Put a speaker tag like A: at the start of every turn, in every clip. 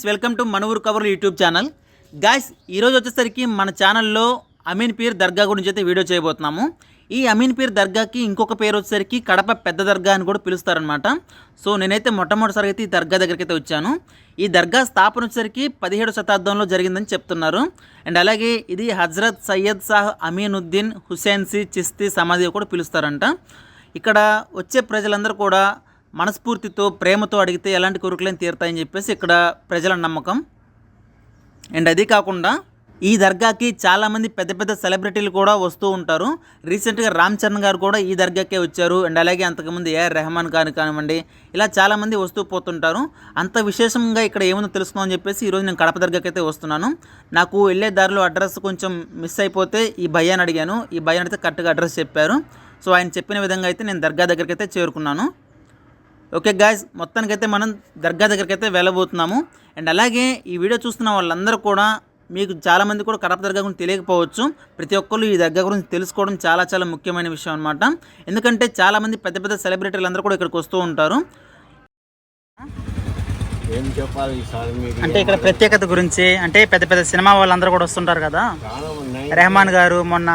A: Friends welcome to మన ఊరు కవర్లు యూట్యూబ్ ఛానల్. గాయస్ ఈరోజు వచ్చేసరికి మన ఛానల్లో అమీన్ పీర్ దర్గా గురించి అయితే వీడియో చేయబోతున్నాము. ఈ అమీన్ పీర్ దర్గాకి ఇంకొక పేరు వచ్చేసరికి కడప పెద్ద దర్గా అని కూడా పిలుస్తారనమాట సో నేనైతే మొట్టమొదటిసారి అయితే ఈ దర్గా దగ్గరికి అయితే వచ్చాను. ఈ దర్గా స్థాపన వచ్చేసరికి పదిహేడు శతాబ్దంలో జరిగిందని చెప్తున్నారు. అండ్ అలాగే ఇది హజ్రత్ సయ్యద్ షాహ్ అమీనుద్దీన్ హుసేన్సీ చిస్తీ సమాధి కూడా పిలుస్తారంట. ఇక్కడ వచ్చే ప్రజలందరూ కూడా మనస్ఫూర్తితో ప్రేమతో అడిగితే ఎలాంటి కోరికలేం తీరుతాయని చెప్పేసి ఇక్కడ ప్రజల నమ్మకం. అండ్ అది కాకుండా ఈ దర్గాకి చాలామంది పెద్ద పెద్ద సెలబ్రిటీలు కూడా వస్తూ ఉంటారు. రీసెంట్గా రామ్ చరణ్ గారు కూడా ఈ దర్గాకే వచ్చారు. అండ్ అలాగే అంతకుముందు ఏఆర్ రెహమాన్ గారు కానివ్వండి ఇలా చాలామంది వస్తూ పోతుంటారు. అంత విశేషంగా ఇక్కడ ఏముందో తెలుసుకుందామని చెప్పేసి ఈరోజు నేను కడప దర్గాకి అయితే వస్తున్నాను. నాకు వెళ్ళే దారిలో అడ్రస్ కొంచెం మిస్ అయిపోతే ఈ భయ్యాన్ని అడిగాను. ఈ భయ్యాన్ని అయితే కరెక్ట్గా అడ్రస్ చెప్పారు. సో ఆయన చెప్పిన విధంగా అయితే నేను దర్గా దగ్గరికి అయితే చేరుకున్నాను. ఓకే గాయస్ మొత్తానికైతే మనం దర్గా దగ్గరికి అయితే వెళ్ళబోతున్నాము. అండ్ అలాగే ఈ వీడియో చూస్తున్న వాళ్ళందరూ కూడా మీకు చాలామంది కూడా కడప దర్గా గురించి తెలియకపోవచ్చు. ప్రతి ఒక్కరు ఈ దర్గా గురించి తెలుసుకోవడం చాలా చాలా ముఖ్యమైన విషయం అనమాట ఎందుకంటే చాలామంది పెద్ద పెద్ద సెలబ్రిటీలు అందరూ కూడా ఇక్కడికి వస్తూ ఉంటారు.
B: ఏం చెప్పాలి
A: అంటే ఇక్కడ ప్రత్యేకత గురించి అంటే పెద్ద పెద్ద సినిమా వాళ్ళందరూ కూడా వస్తుంటారు కదా? రెహమాన్ గారు మొన్న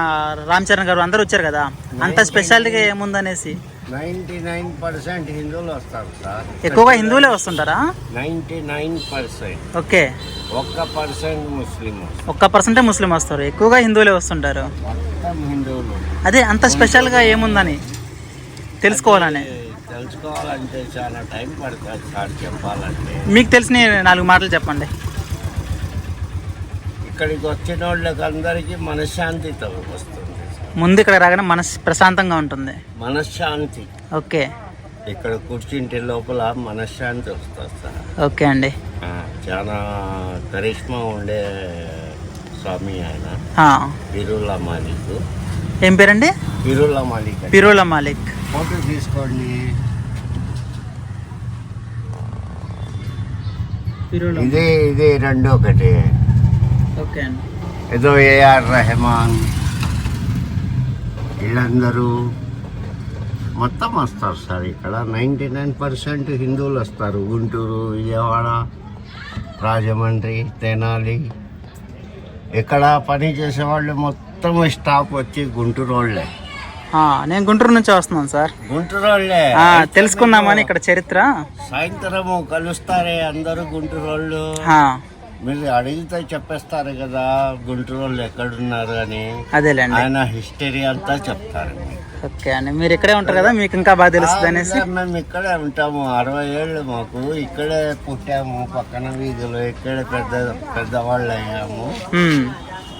A: రామ్ చరణ్ గారు అందరూ వచ్చారు కదా? అంత స్పెషాలిటీగా ఏముందనేసి?
B: నైంటీ నైన్ పర్సెంట్ హిందువులు వస్తారు సార్.
A: ఎక్కువగా హిందువులే వస్తుంటారా?
B: Ninety nine percent.
A: ఓకే.
B: ఒక్క పర్సెంట్ ముస్లిం
A: ఒక్క పర్సెంటే ముస్లిం వస్తారు. ఎక్కువగా హిందువులే వస్తుంటారు.
B: మొత్తం హిందువులు.
A: అదే అంత స్పెషల్గా ఏముందని తెలుసుకోవాలని.
B: తెలుసుకోవాలంటే చాలా టైం పడుతుంది సార్ చెప్పాలంటే.
A: మీకు తెలిసిన నాలుగు మాటలు చెప్పండి.
B: ఇక్కడికి వచ్చిన వాళ్ళకి అందరికీ మనశ్శాంతితో వస్తుంది.
A: ముందు ఇక్కడ రాగానే మనస్ ప్రశాంతంగా ఉంటుంది.
B: మనశ్శాంతి.
A: ఓకే.
B: ఇక్కడ కూర్చుంటే లోపల మనశ్శాంతి వస్తుంది
A: ఓకే అండి.
B: చాలా కరిష్మా ఉండే స్వామి ఆయన.
A: ఆ,
B: బిరుల్లా మాలిక్.
A: ఏం పేరండి?
B: బిరుల్లా మాలిక్ అండి.
A: పిరోలా మాలిక్.
B: ఫోటో తీసుకోండి. ఇదే ఇదే రెండు ఒకటి.
A: ఓకే అండి.
B: ఏదో ఏఆర్ రెహమాన్. వీళ్ళందరూ మొత్తం వస్తారు సార్ ఇక్కడ. నైంటీ నైన్ పర్సెంట్ హిందువులు వస్తారు. గుంటూరు విజయవాడ రాజమండ్రి తెనాలి. ఇక్కడ పని చేసేవాళ్ళు మొత్తం స్టాప్ వచ్చి గుంటూరు వాళ్ళే.
A: నేను గుంటూరు నుంచి వస్తున్నాను సార్.
B: గుంటూరు వాళ్ళే.
A: తెలుసుకుందామని ఇక్కడ చరిత్ర.
B: సాయంత్రము కలుస్తారే అందరూ గుంటూరు వాళ్ళు. మీరు అడిగితే చెప్పేస్తారు కదా గుంటూరు వాళ్ళు ఎక్కడున్నారు అని.
A: అదేలేండి.
B: ఆయన హిస్టరీ అంతా చెప్తారు.
A: ఓకే అండి. మీరు ఇక్కడే ఉంటారు కదా మీకు ఇంకా బాగా తెలుస్తుంది అనేసి.
B: మేము ఇక్కడే ఉంటాము. అరవై ఏళ్ళు మాకు ఇక్కడే పుట్టాము పక్కన వీధిలో ఇక్కడే పెద్ద పెద్దవాళ్ళు అయ్యాము.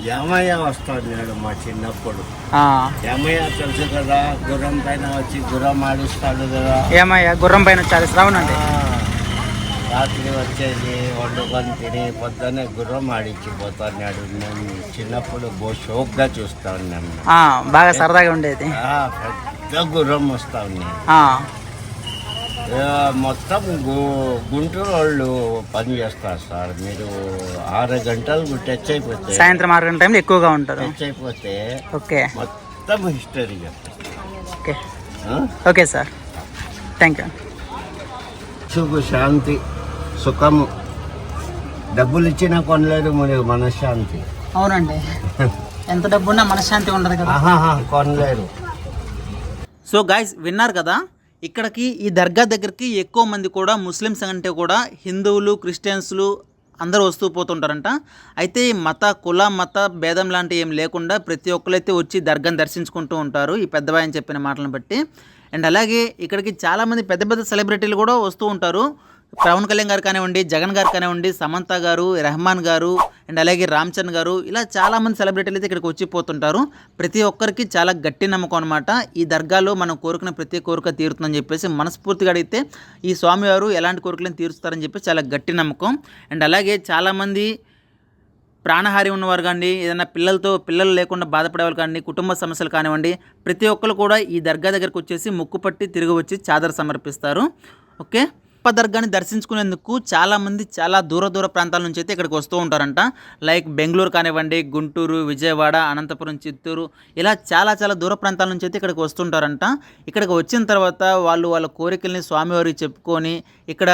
B: యమయ్య వస్తాడు నేడు మా చిన్నప్పుడు. యమయ్య తెలుసు కదా గుర్రం పైన వచ్చి గుర్రం ఆడిస్తాడు కదా.
A: ఏమయ్యా గుర్రం పైన శ్రావణండి
B: ఆ, రాత్రి వచ్చేసి వండుకొని తిని పొద్దున్నే గుర్రం ఆడించిపోతున్నాడు మేము చిన్నప్పుడు బో షోక్గా చూస్తా ఉన్నాం
A: బాగా సరదాగా ఉండేది.
B: పెద్ద గుర్రం వస్తా
A: ఆ,
B: మొత్తం గు- గుంటూరు వాళ్ళు పని చేస్తారు సార్. మీరు ఆరు గంటలకు టచ్ అయిపోతే
A: సాయంత్రం ఆరు గంటల టైంలో ఎక్కువగా ఉంటారు.
B: టచ్ అయిపోతే
A: ఓకే.
B: మొత్తం history
A: okay? Okay sir. Thank you.
B: సుఖ శాంతి. సుఖము. డబ్బులు ఇచ్చినా కొనలేదు మరి మనశ్శాంతి.
A: అవునండి. ఎంత డబ్బున్నా మనశ్శాంతి ఉండదు కదా.
B: ఆహాహా, కొనలేరు.
A: సో గాయస్ విన్నారు కదా ఇక్కడికి ఈ దర్గా దగ్గరికి ఎక్కువ మంది కూడా ముస్లిమ్స్ అంటే కూడా హిందువులు క్రిస్టియన్స్లు అందరూ వస్తూ పోతుంటారంట. అయితే ఈ మత కుల మత భేదం లాంటి ఏం లేకుండా ప్రతి ఒక్కరైతే వచ్చి దర్గాని దర్శించుకుంటూ ఉంటారు ఈ పెద్దవాయని చెప్పిన మాటలను బట్టి. అండ్ అలాగే ఇక్కడికి చాలామంది పెద్ద పెద్ద సెలబ్రిటీలు కూడా వస్తూ ఉంటారు. పవన్ కళ్యాణ్ గారు కానివ్వండి జగన్ గారు కానివ్వండి సమంత గారు రెహమాన్ గారు అండ్ అలాగే రామ్ చరణ్ గారు ఇలా చాలామంది సెలబ్రిటీలు అయితే ఇక్కడికి వచ్చి పోతుంటారు. ప్రతి ఒక్కరికి చాలా గట్టి నమ్మకం అనమాట ఈ దర్గాలో మనం కోరుకున్న ప్రతి కోరిక తీరుతుందని చెప్పేసి మనస్ఫూర్తిగా అడిగితే ఈ స్వామివారు ఎలాంటి కోరికలను తీరుస్తారని చెప్పి చాలా గట్టి నమ్మకం. అండ్ అలాగే చాలామంది ప్రాణహారి ఉన్నవారు కానీ ఏదైనా పిల్లలతో పిల్లలు లేకుండా బాధపడేవాళ్ళు కానీ కుటుంబ సమస్యలు కానివ్వండి ప్రతి ఒక్కరు కూడా ఈ దర్గా దగ్గరకు వచ్చేసి ముక్కు పట్టి తిరిగి వచ్చి చాదర సమర్పిస్తారు. ఓకే? గొప్ప దర్గాని దర్శించుకునేందుకు చాలామంది చాలా దూర దూర ప్రాంతాల నుంచి అయితే ఇక్కడికి వస్తూ ఉంటారంట. లైక్ బెంగళూరు కానివ్వండి గుంటూరు విజయవాడ అనంతపురం చిత్తూరు ఇలా చాలా చాలా దూర ప్రాంతాల నుంచి అయితే ఇక్కడికి వస్తుంటారంట. ఇక్కడికి వచ్చిన తర్వాత వాళ్ళు వాళ్ళ కోరికల్ని స్వామివారికి చెప్పుకొని ఇక్కడ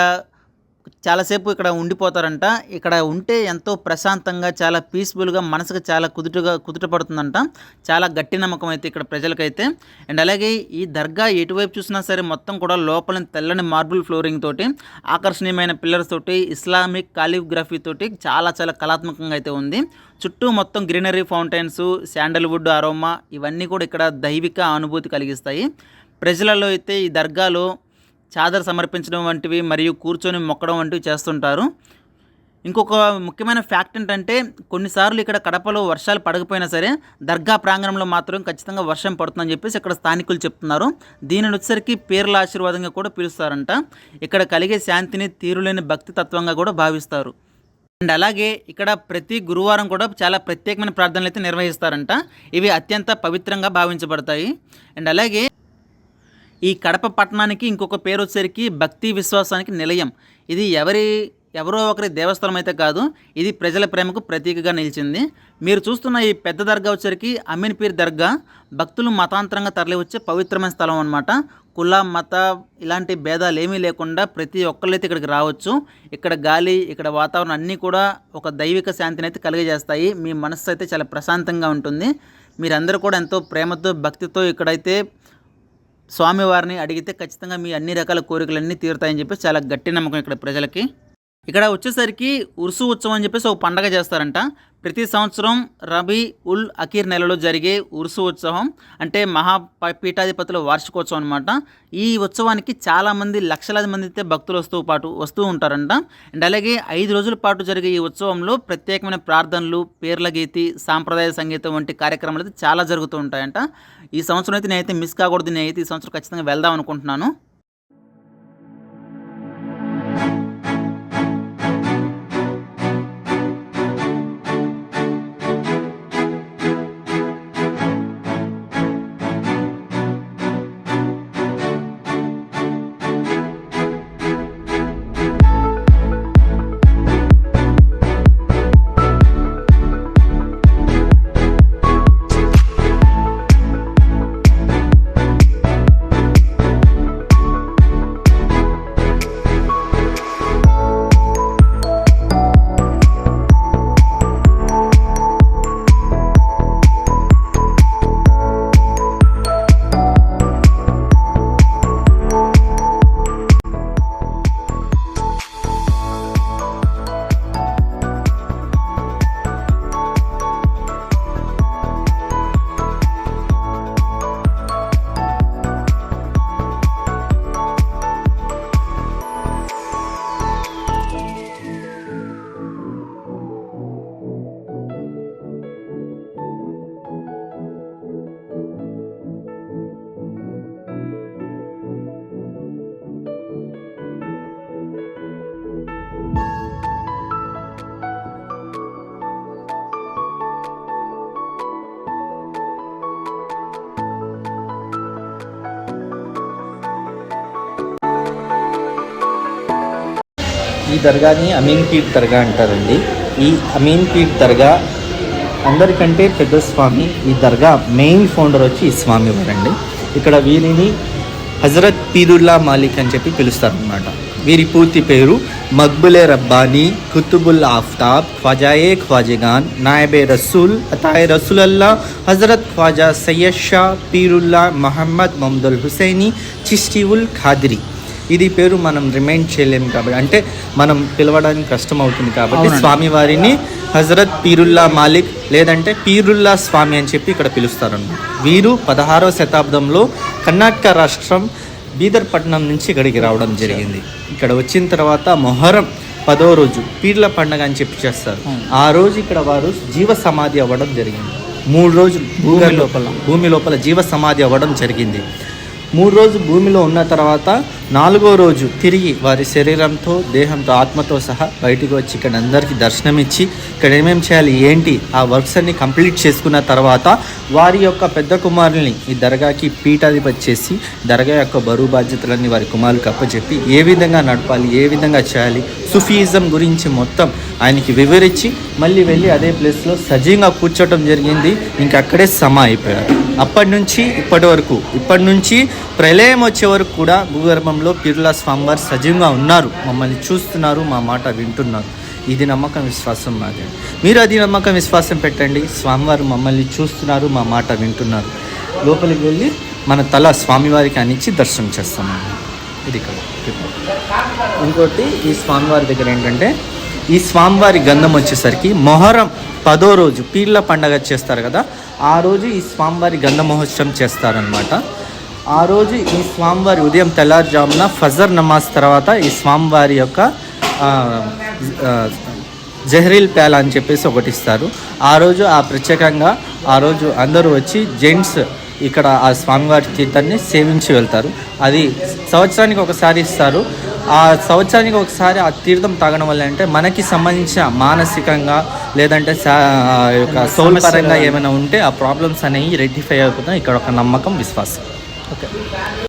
A: చాలాసేపు ఇక్కడ ఉండిపోతారంట. ఇక్కడ ఉంటే ఎంతో ప్రశాంతంగా చాలా పీస్ఫుల్గా మనసుకు చాలా కుదుటగా కుదుట పడుతుందంట చాలా గట్టి నమ్మకం అయితే ఇక్కడ ప్రజలకైతే. అండ్ అలాగే ఈ దర్గా ఎటువైపు చూసినా సరే మొత్తం కూడా లోపల తెల్లని మార్బుల్ ఫ్లోరింగ్ తోటి ఆకర్షణీయమైన పిల్లర్స్ తోటి ఇస్లామిక్ కాలిగ్రఫీ తోటి చాలా చాలా కళాత్మకంగా అయితే ఉంది. చుట్టూ మొత్తం గ్రీనరీ ఫౌంటైన్స్ శాండల్వుడ్ అరోమా ఇవన్నీ కూడా ఇక్కడ దైవిక అనుభూతి కలిగిస్తాయి. ప్రజలలో అయితే ఈ దర్గాలో చాదర్ సమర్పించడం వంటివి మరియు కూర్చొని మొక్కడం వంటివి చేస్తుంటారు. ఇంకొక ముఖ్యమైన ఫ్యాక్ట్ ఏంటంటే కొన్నిసార్లు ఇక్కడ కడపలో వర్షాలు పడకపోయినా సరే దర్గా ప్రాంగణంలో మాత్రం ఖచ్చితంగా వర్షం పడుతుందని చెప్పేసి ఇక్కడ స్థానికులు చెప్తున్నారు. దీనిని వచ్చేసరికి పేర్ల ఆశీర్వాదంగా కూడా పిలుస్తారంట. ఇక్కడ కలిగే శాంతిని తీరులేని భక్తి తత్వంగా కూడా భావిస్తారు. అండ్ అలాగే ఇక్కడ ప్రతి గురువారం కూడా చాలా ప్రత్యేకమైన ప్రార్థనలు అయితే నిర్వహిస్తారంట. ఇవి అత్యంత పవిత్రంగా భావించబడతాయి. అండ్ అలాగే ఈ కడప పట్టణానికి ఇంకొక పేరు వచ్చేసరికి భక్తి విశ్వాసానికి నిలయం. ఇది ఎవరి ఎవరో ఒకరి దేవస్థానం అయితే కాదు ఇది ప్రజల ప్రేమకు ప్రతీకగా నిలిచింది. మీరు చూస్తున్న ఈ పెద్ద దర్గా వచ్చేసరికి అమీన్పీర్ దర్గా. భక్తులు మతాంతరంగా తరలివచ్చే పవిత్రమైన స్థలం అనమాట కుల మత ఇలాంటి భేదాలు ఏమీ లేకుండా ప్రతి ఒక్కళ్ళైతే ఇక్కడికి రావచ్చు. ఇక్కడ గాలి ఇక్కడ వాతావరణం అన్నీ కూడా ఒక దైవిక శాంతిని అయితే కలిగజేస్తాయి. మీ మనస్సు అయితే చాలా ప్రశాంతంగా ఉంటుంది. మీరందరూ కూడా ఎంతో ప్రేమతో భక్తితో ఇక్కడైతే స్వామివారిని అడిగితే ఖచ్చితంగా మీ అన్ని రకాల కోరికలన్నీ తీరుతాయని చెప్పేసి చాలా గట్టి నమ్మకం ఇక్కడ ప్రజలకి. ఇక్కడ వచ్చేసరికి ఉరుసు ఉత్సవం అని చెప్పేసి ఒక పండగ చేస్తారంట. ప్రతి సంవత్సరం రబీ ఉల్ అకీర్ నెలలో జరిగే ఉరుసు ఉత్సవం అంటే మహా ప- పీఠాధిపతుల వార్షికోత్సవం అనమాట ఈ ఉత్సవానికి చాలామంది లక్షలాది మంది అయితే భక్తులు వస్తూ పాటు వస్తూ ఉంటారంట. అండ్ అలాగే ఐదు రోజుల పాటు జరిగే ఈ ఉత్సవంలో ప్రత్యేకమైన ప్రార్థనలు పేర్ల గీతి సాంప్రదాయ సంగీతం వంటి కార్యక్రమాలు అయితే చాలా జరుగుతూ ఉంటాయంట. ఈ సంవత్సరం అయితే నేనైతే మిస్ కాకూడదు. నేనైతే ఈ సంవత్సరం ఖచ్చితంగా వెళ్దాం అనుకుంటున్నాను.
C: ఈ దర్గాని అమీన్ పీర్ దర్గా అంటారండి. ఈ అమీన్ పీర్ దర్గా అందరికంటే పెద్ద స్వామి ఈ దర్గా మెయిన్ ఫౌండర్ వచ్చి ఈ స్వామి వారండి. ఇక్కడ వీరిని హజరత్ పీరుల్లా మాలిక్ అని చెప్పి పిలుస్తారనమాట వీరి పూర్తి పేరు మక్బులే రబ్బానీ కుతుబుల్ ఆఫ్తాబ్ ఖ్వాజాయే ఖ్వాజగాన్ నాయబే రసూల్ అతాయ్ రసూలల్లా హజరత్ ఖ్వాజా సయ్యద్ షా పీరుల్లా మహమ్మద్ మమ్దుల్ హుసైని చిస్టివుల్ ఖాద్రీ. ఇది పేరు మనం రిమైండ్ చేయలేము కాబట్టి అంటే మనం పిలవడానికి కష్టం అవుతుంది కాబట్టి
A: అవునండి.
C: స్వామి వారిని హజరత్ పీరుల్లా మాలిక్ లేదంటే పీరుల్లా స్వామి అని చెప్పి ఇక్కడ పిలుస్తారు వీరు పదహారవ శతాబ్దంలో కర్ణాటక రాష్ట్రం బీదర్ పట్టణం నుంచి ఇక్కడికి రావడం జరిగింది. ఇక్కడ వచ్చిన తర్వాత మొహరం పదో రోజు పీర్ల పండగ అని చెప్పి చేస్తారు. ఆ రోజు ఇక్కడ వారు జీవ సమాధి అవ్వడం జరిగింది. మూడు రోజులు భూమి లోపల. భూమి లోపల జీవ సమాధి అవ్వడం జరిగింది. మూడు రోజు భూమిలో ఉన్న తర్వాత నాలుగో రోజు తిరిగి వారి శరీరంతో దేహంతో ఆత్మతో సహా బయటకు వచ్చి ఇక్కడ అందరికీ దర్శనం ఇచ్చి ఇక్కడ ఏమేమి చేయాలి ఏంటి ఆ వర్క్స్ అన్ని కంప్లీట్ చేసుకున్న తర్వాత వారి యొక్క పెద్ద కుమారుల్ని ఈ దర్గాకి పీఠాధిపతి చేసి దర్గా యొక్క బరువు బాధ్యతలన్నీ వారి కుమారులకు అప్పచెప్పి ఏ విధంగా నడపాలి ఏ విధంగా చేయాలి సుఫీజం గురించి మొత్తం ఆయనకి వివరించి మళ్ళీ వెళ్ళి అదే ప్లేస్లో సజీవంగా కూర్చోవటం జరిగింది. ఇంకక్కడే సమా అయిపోయారు అప్పటి నుంచి ఇప్పటి వరకు ఇప్పటి నుంచి ప్రళయం వచ్చే వరకు కూడా భూగర్భంలో పిరుల స్వామివారు సజీవంగా ఉన్నారు. మమ్మల్ని చూస్తున్నారు మా మాట వింటున్నారు. ఇది నమ్మకం విశ్వాసం మాది. మీరు అది నమ్మకం విశ్వాసం పెట్టండి. స్వామివారు మమ్మల్ని చూస్తున్నారు మా మాట వింటున్నారు. లోపలికి వెళ్ళి మన తల స్వామివారికి అనిచ్చి దర్శనం చేస్తామండి ఇది ఇక్కడ. ఇంకోటి ఈ స్వామివారి దగ్గర ఏంటంటే ఈ స్వామివారి గంధం వచ్చేసరికి మొహరం పదో రోజు పీర్ల పండగ చేస్తారు కదా ఆ రోజు ఈ స్వామివారి గంధ మహోత్సవం చేస్తారనమాట ఆ రోజు ఈ స్వామివారి ఉదయం తెల్లారుజామున ఫజర్ నమాజ్ తర్వాత ఈ స్వామివారి యొక్క జహరీల్ ప్యాల అని చెప్పేసి ఒకటి ఇస్తారు. ఆ రోజు ఆ ప్రత్యేకంగా ఆ రోజు అందరూ వచ్చి జెంట్స్ ఇక్కడ ఆ స్వామివారి తీర్థాన్ని సేవించి వెళ్తారు. అది సంవత్సరానికి ఒకసారి ఇస్తారు. ఆ సంవత్సరానికి ఒకసారి ఆ తీర్థం తాగడం వల్ల అంటే మనకి సంబంధించిన మానసికంగా లేదంటే యొక్క సోల్ పరంగా ఏమైనా? ఉంటే ఆ ప్రాబ్లమ్స్ అనేవి రెక్టిఫై అయిపోతాయి ఇక్కడ ఒక నమ్మకం విశ్వాసం.
A: ఓకే.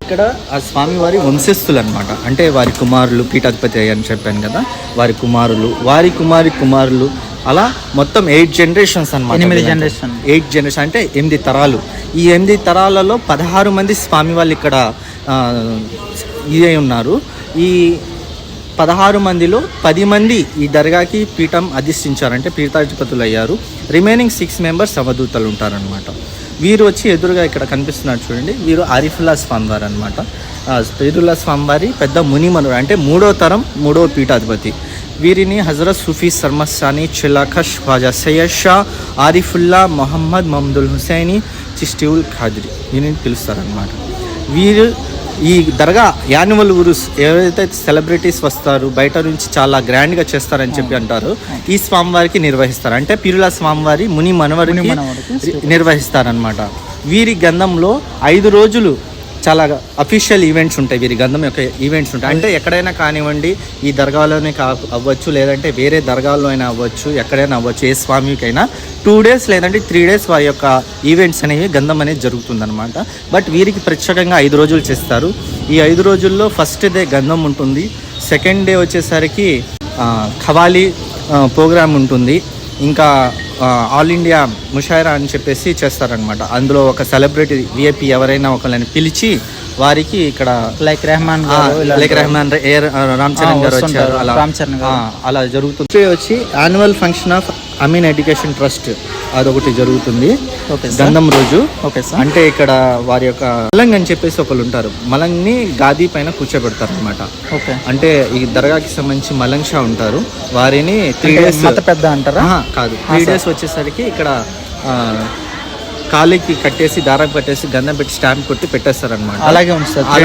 C: ఇక్కడ ఆ స్వామివారి వంశస్థులు అనమాట అంటే వారి కుమారులు పీఠాధిపతి అని చెప్పాను కదా వారి కుమారులు వారి కుమారి కుమారులు అలా మొత్తం ఎయిట్ జనరేషన్స్ అనమాట
A: ఎనిమిది generation.
C: ఎయిట్ జనరేషన్ అంటే ఎనిమిది తరాలు. ఈ ఎనిమిది తరాలలో పదహారు మంది స్వామి వాళ్ళు ఇక్కడ ఇదే ఉన్నారు. ఈ పదహారు మందిలో పది మంది ఈ దర్గాకి పీఠం అధిష్ఠించారంటే పీఠాధిపతులు అయ్యారు. రిమైనింగ్ సిక్స్ మెంబర్స్ అవధూతలు ఉంటారనమాట వీరు వచ్చి ఎదురుగా ఇక్కడ కనిపిస్తున్నారు చూడండి. వీరు ఆరిఫుల్లా స్వామివారు అనమాట స్పిరుల్లా స్వామివారి పెద్ద మునిమనుడు అంటే మూడో తరం మూడో పీఠాధిపతి. వీరిని హజరత్ సూఫీ సర్మస్సాని చిలాఖష్ ఖ్వాజా సయ్యద్ షా ఆరిఫుల్లా మొహమ్మద్ మహమ్మదుల్ హుసైని చిస్టివుల్ ఖాద్రి. వీరిని పిలుస్తారనమాట వీరు ఈ దర్గా యాన్యువల్ ఉరుస్ ఎవరైతే సెలబ్రిటీస్ వస్తారు బయట నుంచి చాలా గ్రాండ్గా చేస్తారని చెప్పి అంటారు ఈ స్వామివారికి నిర్వహిస్తారు. అంటే పిరుల స్వామివారి ముని మనవరికి నిర్వహిస్తారనమాట వీరి గంధంలో ఐదు రోజులు చాలా అఫీషియల్ ఈవెంట్స్ ఉంటాయి వీరి గంధం యొక్క ఈవెంట్స్ ఉంటాయి. అంటే ఎక్కడైనా కానివ్వండి ఈ దర్గాలోనే కా అవ్వచ్చు లేదంటే వేరే దర్గాల్లో అయినా అవ్వచ్చు ఎక్కడైనా అవ్వచ్చు ఏ స్వామికైనా టూ డేస్ లేదంటే త్రీ డేస్ వారి యొక్క ఈవెంట్స్ అనేవి గంధం అనేది జరుగుతుందన్నమాట. బట్ వీరికి ప్రత్యేకంగా ఐదు రోజులు చేస్తారు. ఈ ఐదు రోజుల్లో ఫస్ట్ డే గంధం ఉంటుంది. సెకండ్ డే వచ్చేసరికి ఖవాలీ ప్రోగ్రామ్ ఉంటుంది. ఇంకా ఆల్ ఇండియా ముషాయిరా అని చెప్పేసి చేస్తారనమాట అందులో ఒక సెలబ్రిటీ విఐపి ఎవరైనా ఒకళ్ళని పిలిచి వారికి ఇక్కడ
A: లైక్ రెహమాన్
C: లైక్ రెహమాన్ ఏ రామ్ చరణ్ గారు. వచ్చారు అలా
A: రామ్ చరణ్ గారు.
C: ఆ, అలా జరుగుతుంది వచ్చి annual function of Amin education trust అదొకటి జరుగుతుంది. గంధం రోజు.
A: Okay sir.
C: అంటే ఇక్కడ వారి యొక్క మలంగ్ అని చెప్పేసి ఒకళ్ళు ఉంటారు. మలంగ్ని గాది పైన కూర్చోబెడతారు అనమాట
A: ఓకే.
C: అంటే ఈ దర్గాకి సంబంధించి మలంగ్ షా ఉంటారు. వారిని త్రీ డేస్
A: పెద్ద అంటారా?
C: కాదు. త్రీ డేస్ వచ్చేసరికి ఇక్కడ కాలికి కట్టేసి దారం కట్టేసి గంధం పెట్టి స్టాంప్ కొట్టి పెట్టేస్తారు అనమాట
A: అలాగే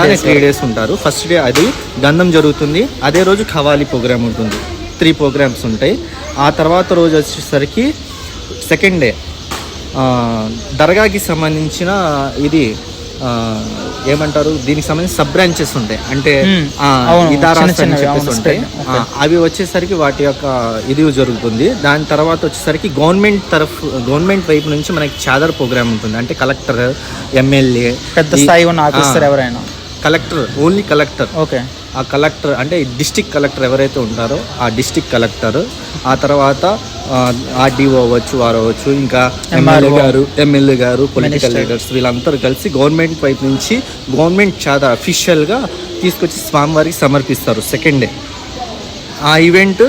A: days
C: త్రీ డేస్ ఉంటారు. ఫస్ట్ డే అది గంధం జరుగుతుంది. అదే రోజు ఖవాలీ ప్రోగ్రామ్ ఉంటుంది. త్రీ ప్రోగ్రామ్స్ ఉంటాయి. ఆ తర్వాత రోజు వచ్చేసరికి సెకండ్ డే దర్గాకి సంబంధించిన ఇది ఏమంటారు? దీనికి సంబంధించి సబ్ బ్రాంచెస్ ఉంటాయి. అంటే ఇదారాస్ అని చెప్పేసి ఉంటాయి. అవి వచ్చేసరికి వాటి యొక్క ఇది జరుగుతుంది. దాని తర్వాత వచ్చేసరికి గవర్నమెంట్ తరఫు గవర్నమెంట్ వైపు నుంచి మనకి చాదర్ ప్రోగ్రామ్ ఉంటుంది. అంటే కలెక్టర్ ఎమ్మెల్యే
A: పెద్ద స్థాయి ఉన్న ఆఫీసర్ ఎవరైనా?
C: Collector only collector.
A: ఓకే.
C: ఆ కలెక్టర్ అంటే డిస్టిక్ కలెక్టర్ ఎవరైతే ఉంటారో ఆ డిస్టిక్ కలెక్టర్ ఆ తర్వాత ఆర్డీఓ అవ్వచ్చు వారు అవ్వచ్చు ఇంకా ఎమ్మెల్యే గారు ఎమ్మెల్యే గారు పొలిటికల్ లీడర్స్ వీళ్ళందరూ కలిసి గవర్నమెంట్ వైపు నుంచి గవర్నమెంట్ చాలా అఫీషియల్గా తీసుకొచ్చి స్వామివారికి సమర్పిస్తారు సెకండ్ డే ఆ ఈవెంట్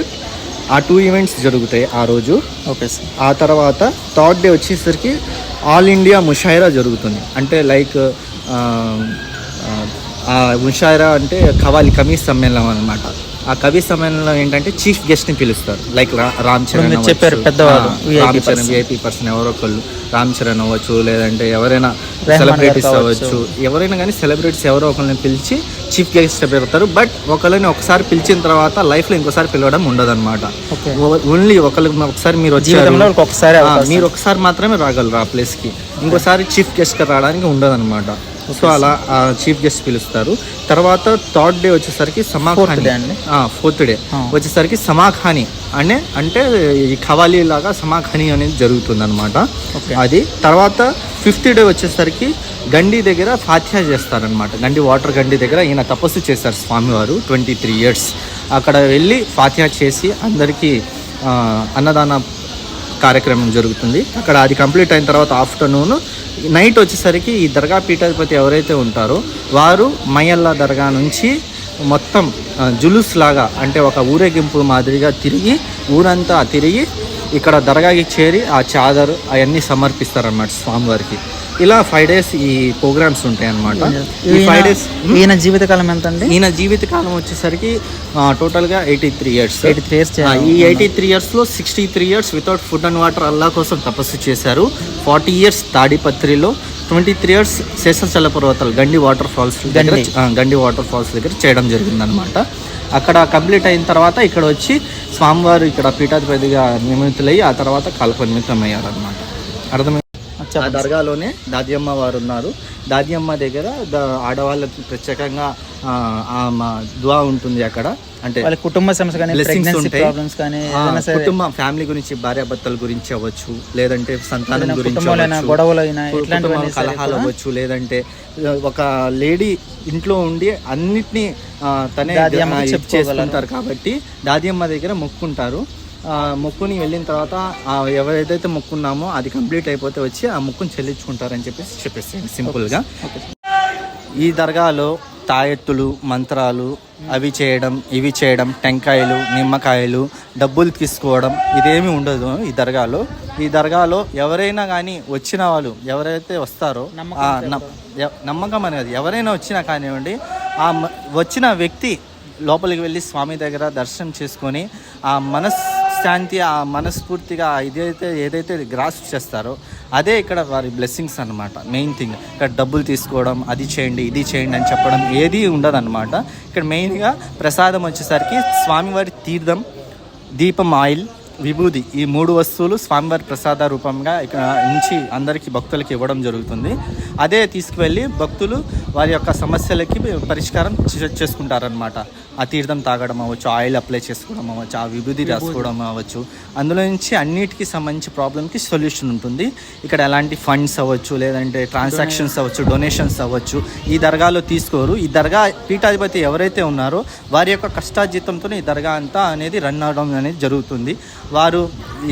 C: ఆ టూ ఈవెంట్స్ జరుగుతాయి ఆ రోజు.
A: Okay sir.
C: ఆ తర్వాత థర్డ్ డే వచ్చేసరికి ఆల్ ఇండియా ముషాయిరా జరుగుతుంది. అంటే లైక్ ముషాయిరా అంటే ఖవాలి కవి సమ్మేళనం అనమాట ఆ కవి సమ్మేళనంలో ఏంటంటే చీఫ్ గెస్ట్ని పిలుస్తారు. లైక్ రామ్ చరణ్.
A: చెప్పారు VIP
C: Ram Charan. VIP person ఎవరో ఒకళ్ళు. రామ్ చరణ్ అవ్వచ్చు లేదంటే ఎవరైనా సెలబ్రిటీస్ అవ్వచ్చు. ఎవరైనా కానీ సెలబ్రిటీస్ ఎవరో ఒకరిని పిలిచి చీఫ్ గెస్ట్ పెడతారు. బట్ ఒకరిని ఒకసారి పిలిచిన తర్వాత లైఫ్లో ఇంకోసారి పిలవడం ఉండదు
A: ఓకే.
C: ఓన్లీ ఒకరికి ఒకసారి మీరు
A: అవకాశం.
C: మీరు ఒకసారి మాత్రమే రాగలరు ఆ ప్లేస్కి. ఇంకోసారి చీఫ్ గెస్ట్గా రావడానికి ఉండదు అనమాట సో అలా చీఫ్ గెస్ట్ పిలుస్తారు. తర్వాత థర్డ్ డే వచ్చేసరికి సమాఖాని? Fourth day. వచ్చేసరికి సమాఖాని అనే అంటే ఈ ఖవాలీ లాగా సమాఖాని అనేది జరుగుతుంది అనమాట
A: ఓకే.
C: అది తర్వాత ఫిఫ్త్ డే వచ్చేసరికి గండి దగ్గర ఫాత్యా చేస్తారనమాట గండి వాటర్ గండి దగ్గర ఈయన తపస్సు చేశారు స్వామివారు ట్వంటీ త్రీ ఇయర్స్. అక్కడ వెళ్ళి ఫాత్యా చేసి అందరికీ అన్నదాన కార్యక్రమం జరుగుతుంది. అక్కడ అది కంప్లీట్ అయిన తర్వాత ఆఫ్టర్నూన్ నైట్ వచ్చేసరికి ఈ దర్గా పీఠాధిపతి ఎవరైతే ఉంటారో వారు మయల్లా దర్గా నుంచి మొత్తం జులుస్ లాగా అంటే ఒక ఊరేగింపు మాదిరిగా తిరిగి ఊరంతా తిరిగి ఇక్కడ దర్గాకి చేరి ఆ చాదర్ అవన్నీ సమర్పిస్తారన్నమాట స్వామివారికి. ఇలా ఫైవ్ డేస్ ఈ ప్రోగ్రామ్స్ ఉంటాయి అన్నమాట. ఈ ఫైవ్ డేస్
A: ఈయన జీవితకాలం ఎంత అండి
C: ఈయన జీవితకాలం వచ్చేసరికి టోటల్గా eighty three years
A: eighty three years
C: ఈ ఎయిటీ త్రీ ఇయర్స్లో sixty three years without food and water Allah కోసం తపస్సు చేశారు. ఫార్టీ ఇయర్స్ తాడిపత్రిలో ట్వంటీ త్రీ ఇయర్స్ శేషాచల పర్వతాలు గండి వాటర్ ఫాల్స్ దగ్గర
A: గండి.
C: వాటర్ ఫాల్స్ దగ్గర చేయడం జరిగిందనమాట అక్కడ కంప్లీట్ అయిన తర్వాత ఇక్కడ వచ్చి స్వామివారు ఇక్కడ పీఠాధిపతిగా నియమితులయ్యి ఆ తర్వాత కాలపరిమితం అయ్యారనమాట అర్థమై ఆ దర్గాలోనే దాదియమ్మ వారు ఉన్నారు దాదియమ్మ దగ్గర ఆడవాళ్ళకి ప్రత్యేకంగా ఆ, ఆ మా దువా ఉంటుంది అక్కడ. అంటే
A: వాళ్ళ కుటుంబ సమస్య కానీ
C: కుటుంబ ఫ్యామిలీ గురించి భార్యాభర్తల గురించి అవ్వచ్చు లేదంటే సంతానం గురించి కలహాలు అవ్వచ్చు లేదంటే ఒక లేడీ ఇంట్లో ఉండి అన్నిటినీ తనే. చేసుకుంటారు కాబట్టి దాదియమ్మ దగ్గర మొక్కుంటారు. మొక్కుని వెళ్ళిన తర్వాత ఎవరైతే మొక్కున్నామో అది కంప్లీట్ అయిపోతే వచ్చి ఆ మొక్కుని చెల్లించుకుంటారని చెప్పేసి చెప్పేసి సింపుల్గా. ఈ దర్గాలో తాయెత్తులు మంత్రాలు అవి చేయడం ఇవి చేయడం టెంకాయలు నిమ్మకాయలు డబ్బులు తీసుకోవడం ఇదేమీ ఉండదు ఈ దర్గాలో. ఈ దర్గాలో ఎవరైనా కానీ వచ్చిన వాళ్ళు ఎవరైతే వస్తారో నమ్మకం అనేది ఎవరైనా వచ్చినా కానివ్వండి ఆ వచ్చిన వ్యక్తి లోపలికి వెళ్ళి స్వామి దగ్గర దర్శనం చేసుకొని ఆ మనశ్శాంతి ఆ మనస్ఫూర్తిగా ఇదైతే ఏదైతే గ్రాస్ చేస్తారో అదే ఇక్కడ వారి బ్లెస్సింగ్స్ అన్నమాట. Main thing. ఇక్కడ డబ్బులు తీసుకోవడం అది చేయండి ఇది చేయండి అని చెప్పడం ఏది ఉండదన్నమాట. ఇక్కడ మెయిన్గా ప్రసాదం వచ్చేసరికి స్వామివారి తీర్థం దీపం ఆయిల్ విభూది ఈ మూడు వస్తువులు స్వామివారి ప్రసాద రూపంగా ఇక్కడ నుంచి అందరికీ భక్తులకి ఇవ్వడం జరుగుతుంది. అదే తీసుకువెళ్ళి భక్తులు వారి యొక్క సమస్యలకి పరిష్కారం చేసుకుంటారనమాట ఆ తీర్థం తాగడం అవ్వచ్చు ఆయిల్ అప్లై చేసుకోవడం అవ్వచ్చు ఆ విభూది రాసుకోవడం అవ్వచ్చు. అందులో నుంచి అన్నిటికీ సంబంధించి ప్రాబ్లమ్కి సొల్యూషన్ ఉంటుంది. ఇక్కడ ఎలాంటి ఫండ్స్ అవ్వచ్చు లేదంటే ట్రాన్సాక్షన్స్ అవ్వచ్చు డొనేషన్స్ అవ్వచ్చు ఈ దర్గాలో తీసుకోరు. ఈ దర్గా పీఠాధిపతి ఎవరైతే ఉన్నారో వారి యొక్క కష్టార్జితంతో ఈ దర్గా అంతా అనేది రన్ అవడం అనేది జరుగుతుంది. వారు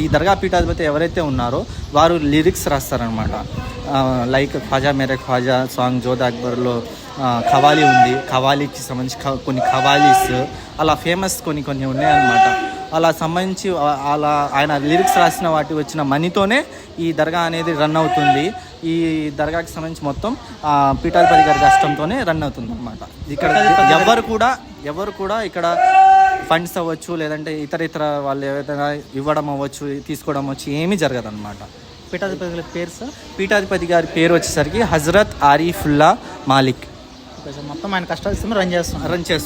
C: ఈ దర్గా పీఠాధిపతి ఎవరైతే ఉన్నారో వారు లిరిక్స్ రాస్తారనమాట లైక్ ఖవాజా మేరే ఖవాజా సాంగ్ జోధ అక్బర్లో ఖవాలీ ఉంది. ఖవాలీకి సంబంధించి కొన్ని ఖవాలీస్ అలా ఫేమస్ కొన్ని కొన్ని ఉన్నాయన్నమాట. అలా సంబంధించి అలా ఆయన లిరిక్స్ రాసిన వాటి వచ్చిన మనీతోనే ఈ దర్గా అనేది రన్ అవుతుంది. ఈ దర్గాకి సంబంధించి మొత్తం పీఠాధిపతి గారి కష్టంతోనే రన్ అవుతుంది అనమాట ఇక్కడ ఎవరు కూడా ఎవరు కూడా ఇక్కడ ఫండ్స్ అవ్వచ్చు లేదంటే ఇతర ఇతర వాళ్ళు ఏదైనా ఇవ్వడం అవ్వచ్చు తీసుకోవడం అవ్వచ్చు ఏమీ జరగదు అనమాట
A: పీఠాధిపతుల పేరు సార్?
C: పీఠాధిపతి గారి పేరు వచ్చేసరికి హజరత్ ఆరిఫుల్లా మాలిక్.
A: మొత్తం ఆయన కష్టాలు రన్ చేస్తున్నారు.
C: రన్ చేస్తారు